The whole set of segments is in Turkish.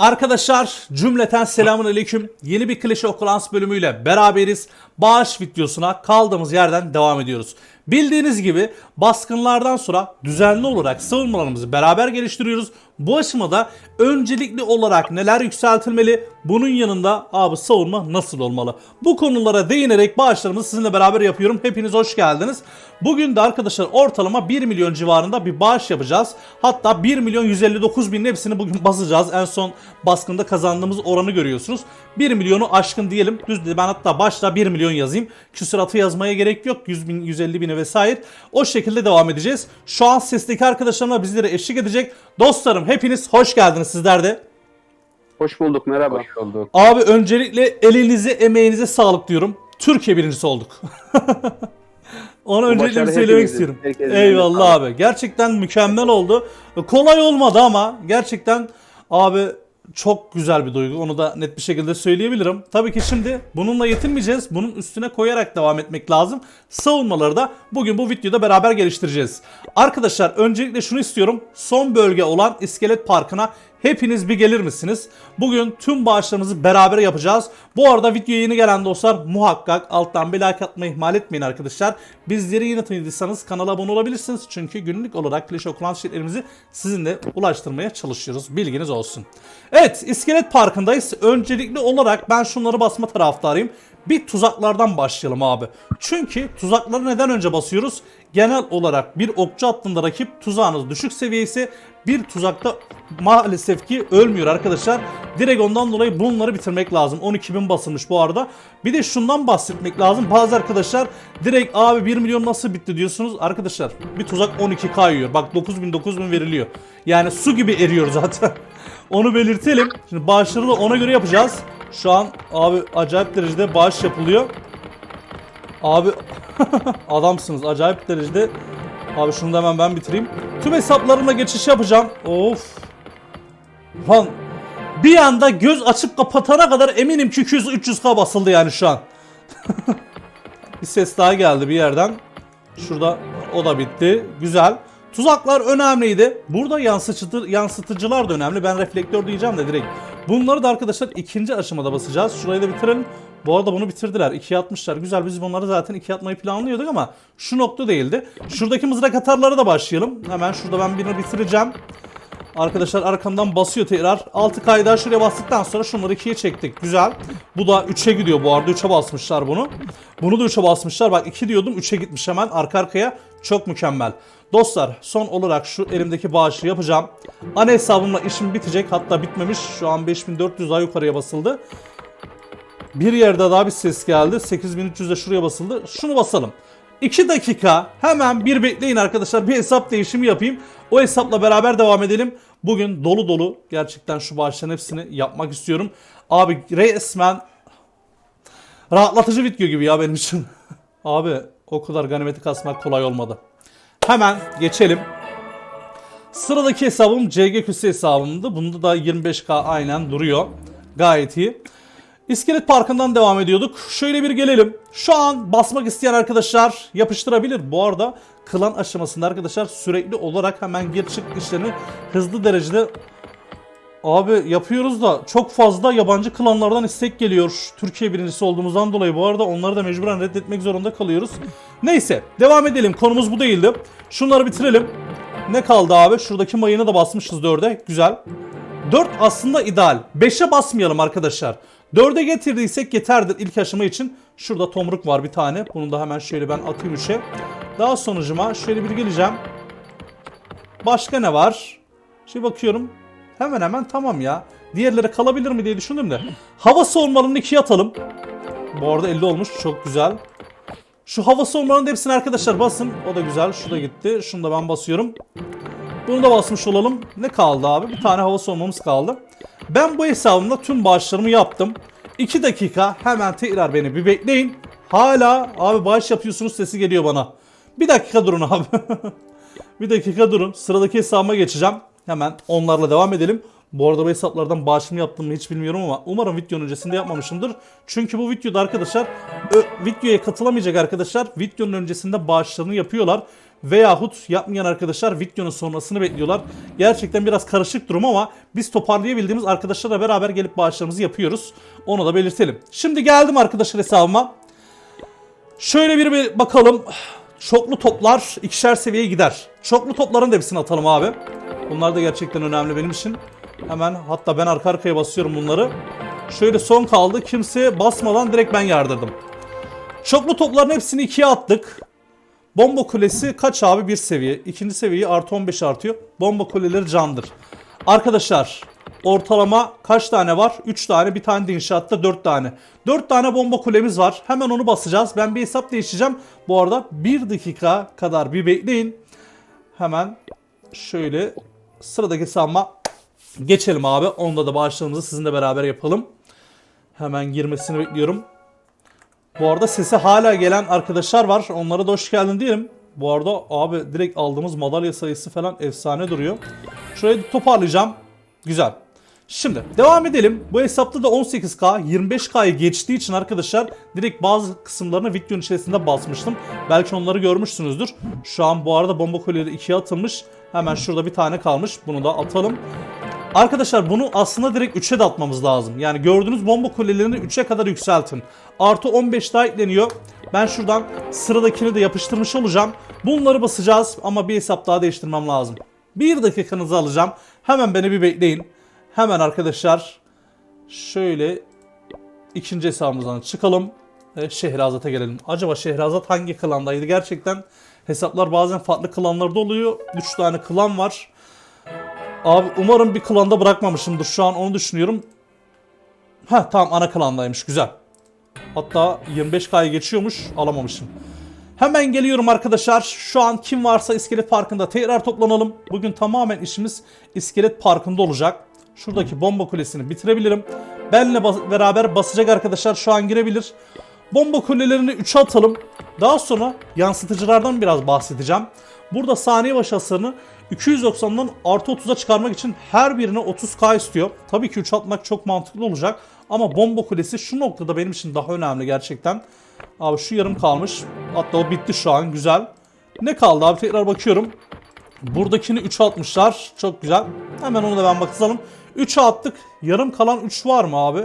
Arkadaşlar cümleten selamun aleyküm. Yeni bir Clash of Clans bölümüyle beraberiz. Bağış videosuna kaldığımız yerden devam ediyoruz. Bildiğiniz gibi baskınlardan sonra düzenli olarak savunmalarımızı beraber geliştiriyoruz. Bu aşamada öncelikli olarak neler yükseltilmeli? Bunun yanında abi savunma nasıl olmalı? Bu konulara değinerek bağışlarımızı sizinle beraber yapıyorum. Hepiniz hoş geldiniz. Bugün de arkadaşlar ortalama 1 milyon civarında bir bağış yapacağız. Hatta 1 milyon 159 binin hepsini bugün basacağız. En son baskında kazandığımız oranı görüyorsunuz. 1 milyonu aşkın diyelim. Düz ben hatta başta 1 milyon yazayım. Küsuratı yazmaya gerek yok. 100 bin, 150 bine vesaire. O şekilde devam edeceğiz. Şu an sesteki arkadaşlarımla bizlere eşlik edecek. Dostlarım hepiniz hoş geldiniz sizler de. Hoş bulduk merhaba. Hoş bulduk. Abi öncelikle elinize emeğinize sağlık diyorum. Türkiye birincisi olduk. Onu öncelikle bir söylemek istiyorum. Eyvallah abi. Gerçekten mükemmel oldu. Kolay olmadı ama gerçekten abi çok güzel bir duygu. Onu da net bir şekilde söyleyebilirim. Tabii ki şimdi bununla yetinmeyeceğiz. Bunun üstüne koyarak devam etmek lazım. Savunmaları da bugün bu videoda beraber geliştireceğiz. Arkadaşlar öncelikle şunu istiyorum. Son bölge olan İskelet Parkı'na Hepiniz bir gelir misiniz? Bugün tüm bağışlarımızı beraber yapacağız. Bu arada videoya yeni gelen dostlar muhakkak alttan bir like atmayı ihmal etmeyin arkadaşlar. Bizleri yeni tanıdıysanız kanala abone olabilirsiniz. Çünkü günlük olarak Clash of Clans şirketlerimizi sizinle ulaştırmaya çalışıyoruz. Bilginiz olsun. Evet İskelet Parkı'ndayız. Öncelikli olarak ben şunları basma taraftarıyım. Bir tuzaklardan başlayalım abi. Çünkü tuzakları neden önce basıyoruz? Genel olarak bir okçu hattında rakip tuzağınız düşük seviyesi bir tuzakta maalesef ki ölmüyor arkadaşlar. Direkt ondan dolayı bunları bitirmek lazım. 12.000 basılmış bu arada. Bir de şundan bahsetmek lazım. Bazı arkadaşlar direkt abi 1 milyon nasıl bitti diyorsunuz. Arkadaşlar bir tuzak 12k yiyor. Bak 9.000 9.000 veriliyor. Yani su gibi eriyor zaten. Onu belirtelim. Şimdi bağışları da ona göre yapacağız. Şu an abi acayip derecede bağış yapılıyor. Abi adamsınız acayip derecede. Abi şunu da hemen ben bitireyim. Tüm hesaplarımla geçiş yapacağım. Of. Lan bir anda göz açıp kapatana kadar eminim ki 200-300k basıldı yani şu an. bir ses daha geldi bir yerden. Şurada o da bitti. Güzel. Tuzaklar önemliydi. Burada yansıtıcı, yansıtıcılar da önemli. Ben reflektör diyeceğim de direkt. Bunları da arkadaşlar ikinci aşamada basacağız. Şurayı da bitirelim. Bu arada bunu bitirdiler. 2'ye atmışlar. Güzel biz bunları zaten 2'ye atmayı planlıyorduk ama şu nokta değildi. Şuradaki mızrak atarlara da başlayalım. Hemen şurada ben birini bitireceğim. Arkadaşlar arkamdan basıyor tekrar. 6 kayda şuraya bastıktan sonra şunları 2'ye çektik. Güzel. Bu da 3'e gidiyor bu arada. 3'e basmışlar bunu. Bunu da 3'e basmışlar. Bak 2 diyordum 3'e gitmiş hemen arka arkaya. Çok mükemmel. Dostlar son olarak şu elimdeki bağışı yapacağım. Ana hesabımla işim bitecek. Hatta bitmemiş. Şu an 5400 daha yukarıya basıldı. Bir yerde daha bir ses geldi. 8300 de şuraya basıldı. Şunu basalım. 2 dakika hemen bir bekleyin arkadaşlar. Bir hesap değişimi yapayım. O hesapla beraber devam edelim. Bugün dolu dolu gerçekten şu bağışların hepsini yapmak istiyorum. Abi resmen rahatlatıcı video gibi ya benim için. Abi o kadar ganimeti kasmak kolay olmadı. Hemen geçelim. Sıradaki hesabım CG Küse hesabımdı. Bunda da 25k aynen duruyor. Gayet iyi. İskelet Parkı'ndan devam ediyorduk. Şöyle bir gelelim. Şu an basmak isteyen arkadaşlar yapıştırabilir. Bu arada klan aşamasında arkadaşlar sürekli olarak hemen gir çık işlerini hızlı derecede Abi yapıyoruz da çok fazla yabancı klanlardan istek geliyor. Türkiye birincisi olduğumuzdan dolayı bu arada onları da mecburen reddetmek zorunda kalıyoruz. Neyse devam edelim. Konumuz bu değildi. Şunları bitirelim. Ne kaldı abi? Şuradaki mayını da basmışız 4'e. Güzel. 4 aslında ideal. 5'e basmayalım arkadaşlar. 4'e getirdiysek yeterdir ilk aşama için. Şurada tomruk var bir tane. Bunu da hemen şöyle ben atayım 3'e. Daha sonucuma şöyle bir geleceğim. Başka ne var? Şimdi bakıyorum. Hemen hemen tamam ya. Diğerleri kalabilir mi diye düşündüm de. Hava savunmalarını ikiye atalım. Bu arada 50 olmuş. Çok güzel. Şu hava savunmalarının hepsini arkadaşlar basın. O da güzel. Şu da gitti. Şunu da ben basıyorum. Bunu da basmış olalım. Ne kaldı abi? Bir tane hava savunmamız kaldı. Ben bu hesabımda tüm bağışlarımı yaptım. 2 dakika hemen tekrar beni bir bekleyin. Hala abi bağış yapıyorsunuz sesi geliyor bana. Bir dakika durun abi. bir dakika durun. Sıradaki hesabıma geçeceğim. Hemen onlarla devam edelim. Bu arada bu hesaplardan bağışımı yaptım mı hiç bilmiyorum ama umarım videonun öncesinde yapmamışımdır. Çünkü bu videoda arkadaşlar videoya katılamayacak arkadaşlar videonun öncesinde bağışlarını yapıyorlar. Veyahut yapmayan arkadaşlar videonun sonrasını bekliyorlar. Gerçekten biraz karışık durum ama biz toparlayabildiğimiz arkadaşlarla beraber gelip bağışlarımızı yapıyoruz. Onu da belirtelim. Şimdi geldim arkadaşlar hesabıma. Şöyle bir, bir bakalım. Çoklu toplar ikişer seviyeye gider. Çoklu topların da hepsini atalım abi. Bunlar da gerçekten önemli benim için. Hemen hatta ben arka arkaya basıyorum bunları. Şöyle son kaldı. Kimse basmadan direkt ben yardırdım. Çoklu topların hepsini ikiye attık. Bomba kulesi kaç abi? Bir seviye. İkinci seviyeyi artı 15 artıyor. Bomba kuleleri candır. Arkadaşlar ortalama kaç tane var? 3 tane. Bir tane de inşaatta 4 tane. 4 tane bomba kulemiz var. Hemen onu basacağız. Ben bir hesap değiştireceğim. Bu arada 1 dakika kadar bir bekleyin. Hemen şöyle sıradaki hesabıma geçelim abi. Onda da bağışlarımızı sizinle beraber yapalım. Hemen girmesini bekliyorum. Bu arada sesi hala gelen arkadaşlar var. Onlara da hoş geldin diyelim. Bu arada abi direkt aldığımız madalya sayısı falan efsane duruyor. Şurayı toparlayacağım. Güzel. Şimdi devam edelim. Bu hesapta da 18K 25K'yı geçtiği için arkadaşlar direkt bazı kısımlarını videonun içerisinde basmıştım. Belki onları görmüşsünüzdür. Şu an bu arada bomba kolyeleri ikiye atılmış. Hemen şurada bir tane kalmış. Bunu da atalım. Arkadaşlar bunu aslında direkt 3'e de atmamız lazım. Yani gördüğünüz bomba kulelerini 3'e kadar yükseltin. Artı 15 daha ekleniyor. Ben şuradan sıradakini de yapıştırmış olacağım. Bunları basacağız ama bir hesap daha değiştirmem lazım. Bir dakikanızı alacağım. Hemen beni bir bekleyin. Hemen arkadaşlar şöyle ikinci hesabımızdan çıkalım. Ve Şehrazat'a gelelim. Acaba Şehrazat hangi klandaydı? Gerçekten hesaplar bazen farklı klanlarda oluyor. 3 tane klan var. Abi umarım bir klanda bırakmamışımdır. Şu an onu düşünüyorum. Ha tamam ana klandaymış. Güzel. Hatta 25K'yı geçiyormuş. Alamamışım. Hemen geliyorum arkadaşlar. Şu an kim varsa iskelet parkında tekrar toplanalım. Bugün tamamen işimiz iskelet parkında olacak. Şuradaki bomba kulesini bitirebilirim. Benle bas- beraber basacak arkadaşlar şu an girebilir. Bomba kulelerini 3'e atalım. Daha sonra yansıtıcılardan biraz bahsedeceğim. Burada saniye başı hasarını 290'dan artı 30'a çıkarmak için her birine 30k istiyor. Tabii ki 3 atmak çok mantıklı olacak. Ama bomba kulesi şu noktada benim için daha önemli gerçekten. Abi şu yarım kalmış. Hatta o bitti şu an güzel. Ne kaldı abi tekrar bakıyorum. Buradakini 3'e atmışlar. Çok güzel. Hemen onu da ben bakalım. 3'e attık. Yarım kalan 3 var mı abi?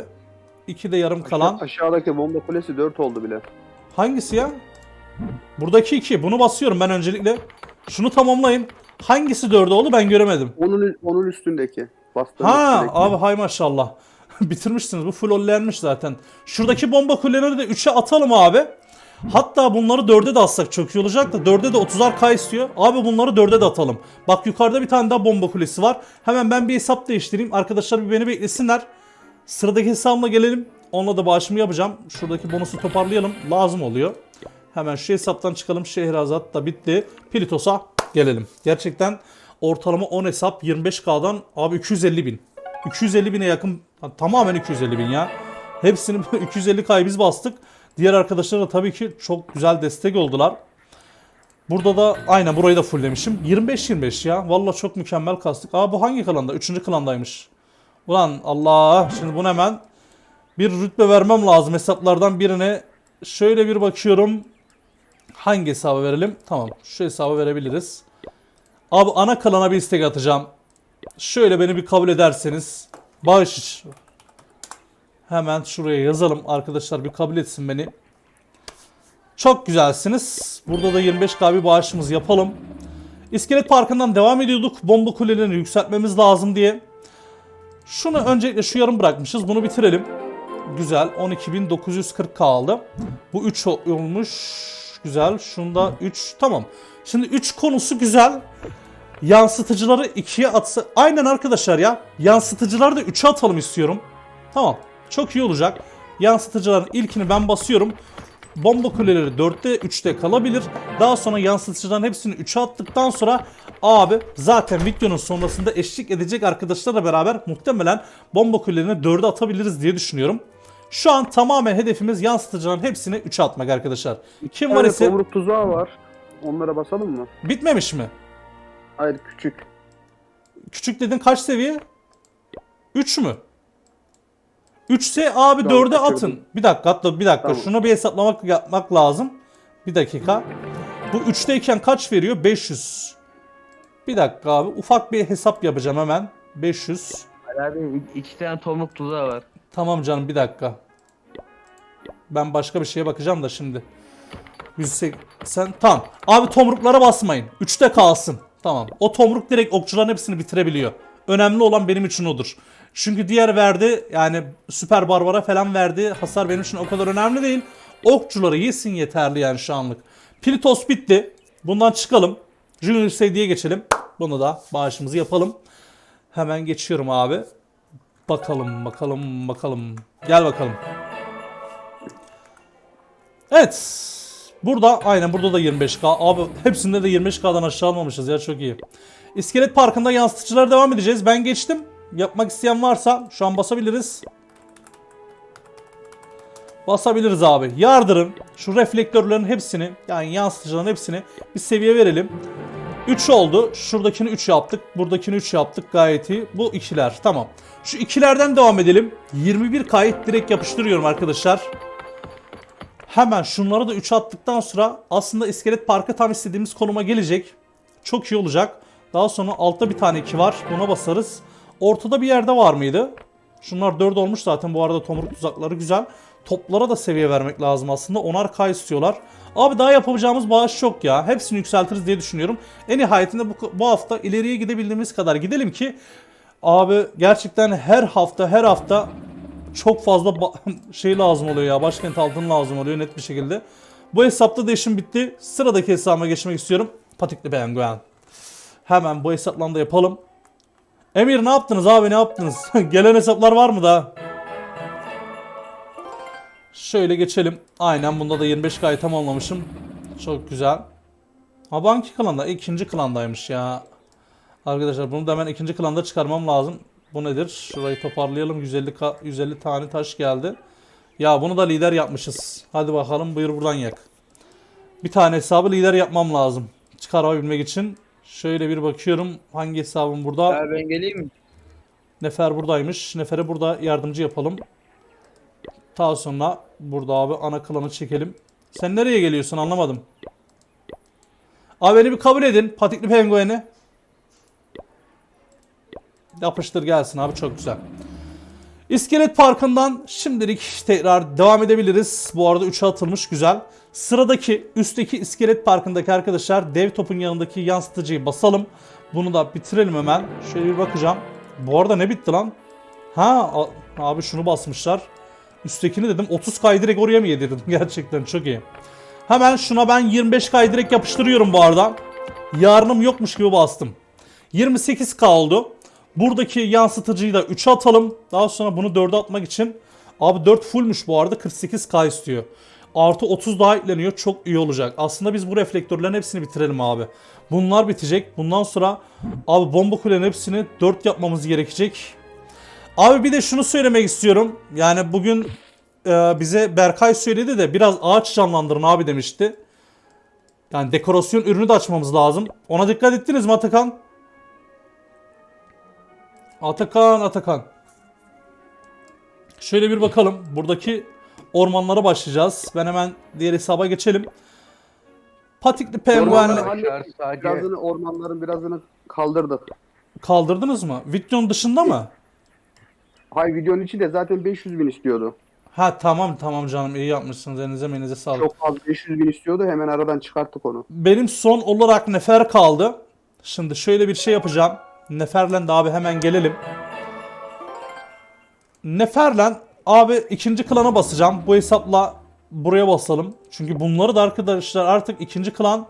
2 de yarım kalan. Aşağıdaki bomba kulesi 4 oldu bile. Hangisi ya? Buradaki 2. Bunu basıyorum ben öncelikle. Şunu tamamlayın. Hangisi 4 oldu ben göremedim. Onun onun üstündeki. Ha sürekli. abi hay maşallah. Bitirmişsiniz. Bu full ollenmiş zaten. Şuradaki bomba kuleleri de 3'e atalım abi. Hatta bunları 4'e de atsak çok iyi olacak da 4'e de 30'ar K istiyor. Abi bunları 4'e de atalım. Bak yukarıda bir tane daha bomba kulesi var. Hemen ben bir hesap değiştireyim. Arkadaşlar bir beni beklesinler. Sıradaki hesabıma gelelim. Onunla da bağışımı yapacağım. Şuradaki bonusu toparlayalım. Lazım oluyor. Hemen şu hesaptan çıkalım. Şehrazat da bitti. Pilitos'a gelelim. Gerçekten ortalama 10 hesap 25K'dan abi 250 bin. 250 bine yakın tamamen 250 bin ya. Hepsini 250K'yı biz bastık. Diğer arkadaşlar da tabii ki çok güzel destek oldular. Burada da aynen burayı da fulllemişim. 25-25 ya. Valla çok mükemmel kastık. Aa bu hangi klanda? Üçüncü klandaymış. Ulan Allah. Şimdi bunu hemen bir rütbe vermem lazım hesaplardan birine. Şöyle bir bakıyorum. Hangi hesaba verelim? Tamam. Şu hesaba verebiliriz. Abi ana klana bir istek atacağım. Şöyle beni bir kabul ederseniz. Bağış. Hemen şuraya yazalım. Arkadaşlar bir kabul etsin beni. Çok güzelsiniz. Burada da 25k bir bağışımız yapalım. İskelet Parkı'ndan devam ediyorduk. Bomba kulelerini yükseltmemiz lazım diye. Şunu öncelikle şu yarım bırakmışız. Bunu bitirelim. Güzel. 12.940 kaldı. Bu 3 olmuş. Güzel. Şunda 3. Tamam. Şimdi 3 konusu güzel. Yansıtıcıları 2'ye atsa... Aynen arkadaşlar ya. Yansıtıcıları da 3'e atalım istiyorum. Tamam. Çok iyi olacak. Yansıtıcıların ilkini ben basıyorum. Bomba kuleleri 4'te 3'te kalabilir. Daha sonra yansıtıcıların hepsini 3'e attıktan sonra abi zaten videonun sonrasında eşlik edecek arkadaşlarla beraber muhtemelen bomba kulelerini 4'e atabiliriz diye düşünüyorum. Şu an tamamen hedefimiz yansıtıcıların hepsini 3'e atmak arkadaşlar. Kim var ise tomruk tuzağı var. Onlara basalım mı? bitmemiş mi? Hayır küçük. Küçük dedin kaç seviye? 3 mü? 3 ise abi Şu an 4'e kaçırdım. atın. Bir dakika hatta bir dakika. Tamam. Şunu bir hesaplamak yapmak lazım. Bir dakika. Bu 3'teyken kaç veriyor? 500. Bir dakika abi. Ufak bir hesap yapacağım hemen. 500. Ali abi iki tane tomruk tuzağı var. Tamam canım bir dakika. Ben başka bir şeye bakacağım da şimdi. 180 tamam. Abi tomruklara basmayın. 3'te kalsın. Tamam. O tomruk direkt okçuların hepsini bitirebiliyor. Önemli olan benim için odur. Çünkü diğer verdi yani süper barbara falan verdi. Hasar benim için o kadar önemli değil. Okçuları yesin yeterli yani şu anlık. Plitos bitti. Bundan çıkalım. Junior Seydi'ye geçelim. Bunu da bağışımızı yapalım. Hemen geçiyorum abi. Bakalım bakalım bakalım. Gel bakalım. Evet. Burada aynen burada da 25k. Abi hepsinde de 25k'dan aşağı almamışız ya çok iyi. İskelet Parkı'nda yansıtıcılara devam edeceğiz. Ben geçtim. Yapmak isteyen varsa şu an basabiliriz. Basabiliriz abi. Yardırın. Şu reflektörlerin hepsini yani yansıtıcıların hepsini bir seviye verelim. 3 oldu. Şuradakini 3 yaptık. Buradakini 3 yaptık. Gayet iyi. Bu ikiler. Tamam. Şu ikilerden devam edelim. 21 kayıt direkt yapıştırıyorum arkadaşlar. Hemen şunları da 3 attıktan sonra aslında iskelet parkı tam istediğimiz konuma gelecek. Çok iyi olacak. Daha sonra altta bir tane 2 var. Buna basarız. Ortada bir yerde var mıydı? Şunlar 4 olmuş zaten. Bu arada tomruk tuzakları güzel. Toplara da seviye vermek lazım aslında. Onar K istiyorlar. Abi daha yapabileceğimiz bağış çok ya. Hepsini yükseltiriz diye düşünüyorum. En nihayetinde bu, bu hafta ileriye gidebildiğimiz kadar gidelim ki abi gerçekten her hafta her hafta çok fazla şey lazım oluyor ya. Başkent altın lazım oluyor net bir şekilde. Bu hesapta da işim bitti. Sıradaki hesabıma geçmek istiyorum. Patikli Penguen. Hemen bu hesapla da yapalım. Emir ne yaptınız abi ne yaptınız? Gelen hesaplar var mı daha? Şöyle geçelim. Aynen bunda da 25K'yı tamamlamışım. Çok güzel. Ha bu hangi klanda? İkinci klandaymış ya. Arkadaşlar bunu da hemen ikinci klanda çıkarmam lazım. Bu nedir? Şurayı toparlayalım. 150, ka- 150 tane taş geldi. Ya bunu da lider yapmışız. Hadi bakalım buyur buradan yak. Bir tane hesabı lider yapmam lazım. Çıkarabilmek için. Şöyle bir bakıyorum. Hangi hesabım burada? Abi ben geleyim mi? Nefer buradaymış. Nefer'e burada yardımcı yapalım. Daha sonra burada abi ana klanı çekelim. Sen nereye geliyorsun anlamadım. Abi beni bir kabul edin. Patikli pengueni. Yapıştır gelsin abi çok güzel. İskelet Parkı'ndan şimdilik tekrar devam edebiliriz. Bu arada 3'e atılmış güzel. Sıradaki üstteki İskelet Parkı'ndaki arkadaşlar dev topun yanındaki yansıtıcıyı basalım. Bunu da bitirelim hemen. Şöyle bir bakacağım. Bu arada ne bitti lan? Ha abi şunu basmışlar. Üsttekini dedim 30k direkt oraya mı yedirdim? Gerçekten çok iyi. Hemen şuna ben 25k direkt yapıştırıyorum bu arada. Yarınım yokmuş gibi bastım. 28k oldu. Buradaki yansıtıcıyı da 3'e atalım. Daha sonra bunu 4'e atmak için. Abi 4 fullmüş bu arada 48k istiyor. Artı 30 daha ekleniyor. Çok iyi olacak. Aslında biz bu reflektörlerin hepsini bitirelim abi. Bunlar bitecek. Bundan sonra abi bomba kulenin hepsini 4 yapmamız gerekecek. Abi bir de şunu söylemek istiyorum. Yani bugün e, bize Berkay söyledi de biraz ağaç canlandırın abi demişti. Yani dekorasyon ürünü de açmamız lazım. Ona dikkat ettiniz mi Atakan? Atakan, Atakan. Şöyle bir bakalım. Buradaki ormanlara başlayacağız. Ben hemen diğer hesaba geçelim. Patikli penguen Ormanları Arkadaşlar hallettik. sadece Birazını ormanların birazını kaldırdık. kaldırdınız mı? Videonun dışında mı? Hay videonun içi de zaten 500 bin istiyordu. Ha tamam tamam canım iyi yapmışsınız. Elinize meninize sağlık. Çok fazla 500 bin istiyordu hemen aradan çıkarttık onu. Benim son olarak Nefer kaldı. Şimdi şöyle bir şey yapacağım. Nefer'le de abi hemen gelelim. Nefer'le abi ikinci klana basacağım. Bu hesapla buraya basalım. Çünkü bunları da arkadaşlar artık ikinci klan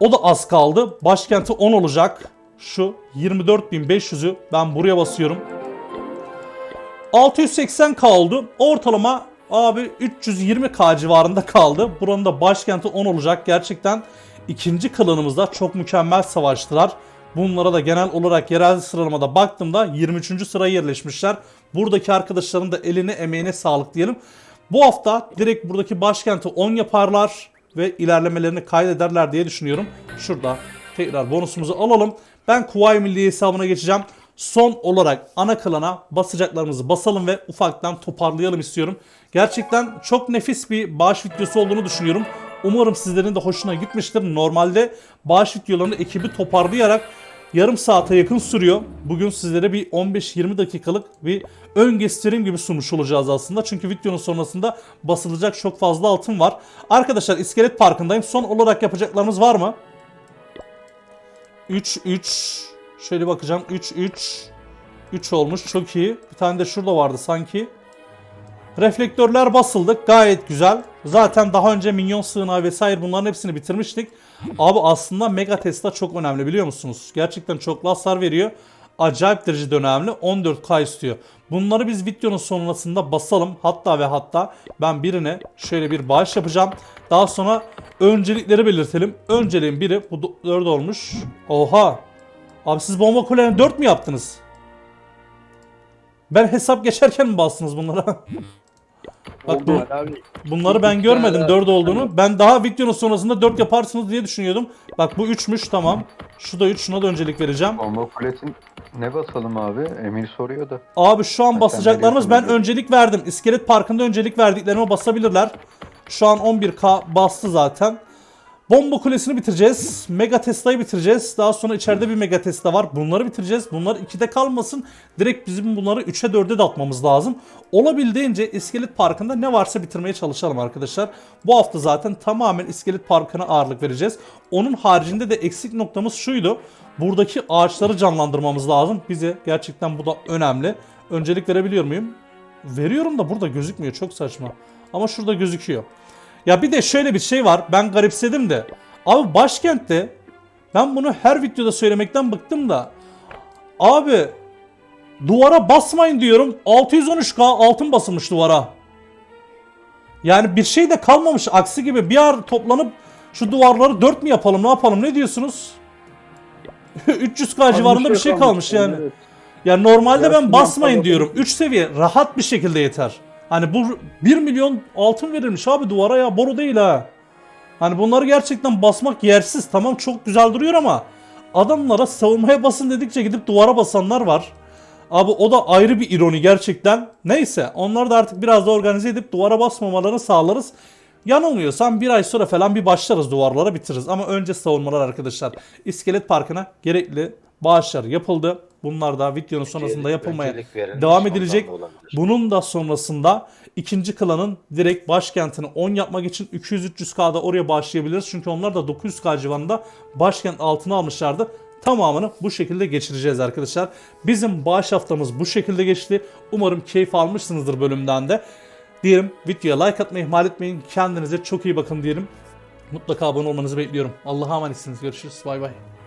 o da az kaldı. Başkenti 10 olacak. Şu 24.500'ü ben buraya basıyorum. 680 kaldı. Ortalama abi 320k civarında kaldı. Buranın da başkenti 10 olacak. Gerçekten ikinci klanımızda çok mükemmel savaştılar. Bunlara da genel olarak yerel sıralamada baktığımda 23. sıraya yerleşmişler. Buradaki arkadaşların da eline emeğine sağlık diyelim. Bu hafta direkt buradaki başkenti 10 yaparlar ve ilerlemelerini kaydederler diye düşünüyorum. Şurada tekrar bonusumuzu alalım. Ben Kuvayi Milli hesabına geçeceğim. Son olarak ana klana basacaklarımızı basalım ve ufaktan toparlayalım istiyorum. Gerçekten çok nefis bir bağış videosu olduğunu düşünüyorum. Umarım sizlerin de hoşuna gitmiştir. Normalde bağış videolarını ekibi toparlayarak yarım saate yakın sürüyor. Bugün sizlere bir 15-20 dakikalık bir ön gösterim gibi sunmuş olacağız aslında. Çünkü videonun sonrasında basılacak çok fazla altın var. Arkadaşlar iskelet parkındayım. Son olarak yapacaklarımız var mı? 3 3 şöyle bakacağım 3 3 3 olmuş çok iyi. Bir tane de şurada vardı sanki. Reflektörler basıldık gayet güzel. Zaten daha önce minyon sığınağı vesaire bunların hepsini bitirmiştik. Abi aslında Mega Tesla çok önemli biliyor musunuz? Gerçekten çok hasar veriyor. Acayip derecede önemli. 14K istiyor. Bunları biz videonun sonrasında basalım. Hatta ve hatta ben birine şöyle bir bağış yapacağım. Daha sonra öncelikleri belirtelim. Önceliğin biri bu 4 olmuş. Oha. Abi siz bomba kulelerini 4 mü yaptınız? Ben hesap geçerken mi bastınız bunlara? Bak bu, abi. bunları ben görmedim tane 4 olduğunu. Ben daha videonun sonrasında 4 yaparsınız diye düşünüyordum. Bak bu 3'müş tamam. Şu da 3 şuna da öncelik vereceğim. Bomba kulesin ne basalım abi? Emir soruyor da. Abi şu an basacaklarımız ben öncelik verdim. İskelet Parkı'nda öncelik verdiklerime basabilirler. Şu an 11k bastı zaten. Bomba kulesini bitireceğiz. Mega Tesla'yı bitireceğiz. Daha sonra içeride bir Mega Tesla var. Bunları bitireceğiz. Bunlar 2'de kalmasın. Direkt bizim bunları 3'e 4'e de atmamız lazım. Olabildiğince İskelet Parkı'nda ne varsa bitirmeye çalışalım arkadaşlar. Bu hafta zaten tamamen İskelet Parkı'na ağırlık vereceğiz. Onun haricinde de eksik noktamız şuydu. Buradaki ağaçları canlandırmamız lazım. Bize gerçekten bu da önemli. Öncelik verebiliyor muyum? Veriyorum da burada gözükmüyor. Çok saçma. Ama şurada gözüküyor. Ya bir de şöyle bir şey var. Ben garipsedim de. Abi başkentte ben bunu her videoda söylemekten bıktım da. Abi duvara basmayın diyorum. 613k altın basılmış duvara. Yani bir şey de kalmamış. Aksi gibi bir ar toplanıp şu duvarları 4 mü yapalım ne yapalım ne diyorsunuz? 300k civarında bir şey kalmış yani. Evet. Ya normalde ben basmayın diyorum. 3 seviye rahat bir şekilde yeter. Hani bu 1 milyon altın verilmiş abi duvara ya boru değil ha. Hani bunları gerçekten basmak yersiz. Tamam çok güzel duruyor ama adamlara savunmaya basın dedikçe gidip duvara basanlar var. Abi o da ayrı bir ironi gerçekten. Neyse onları da artık biraz da organize edip duvara basmamalarını sağlarız. Yanılmıyorsam bir ay sonra falan bir başlarız duvarlara bitiririz. Ama önce savunmalar arkadaşlar. İskelet Parkı'na gerekli bağışlar yapıldı. Bunlar da videonun sonrasında yapılmaya devam edilecek. Bunun da sonrasında ikinci klanın direkt başkentini 10 yapmak için 200-300k'da oraya bağışlayabiliriz. Çünkü onlar da 900k civarında başkent altına almışlardı. Tamamını bu şekilde geçireceğiz arkadaşlar. Bizim bağış haftamız bu şekilde geçti. Umarım keyif almışsınızdır bölümden de. Diyelim videoya like atmayı ihmal etmeyin. Kendinize çok iyi bakın diyelim. Mutlaka abone olmanızı bekliyorum. Allah'a emanetsiniz. Görüşürüz. Bay bay.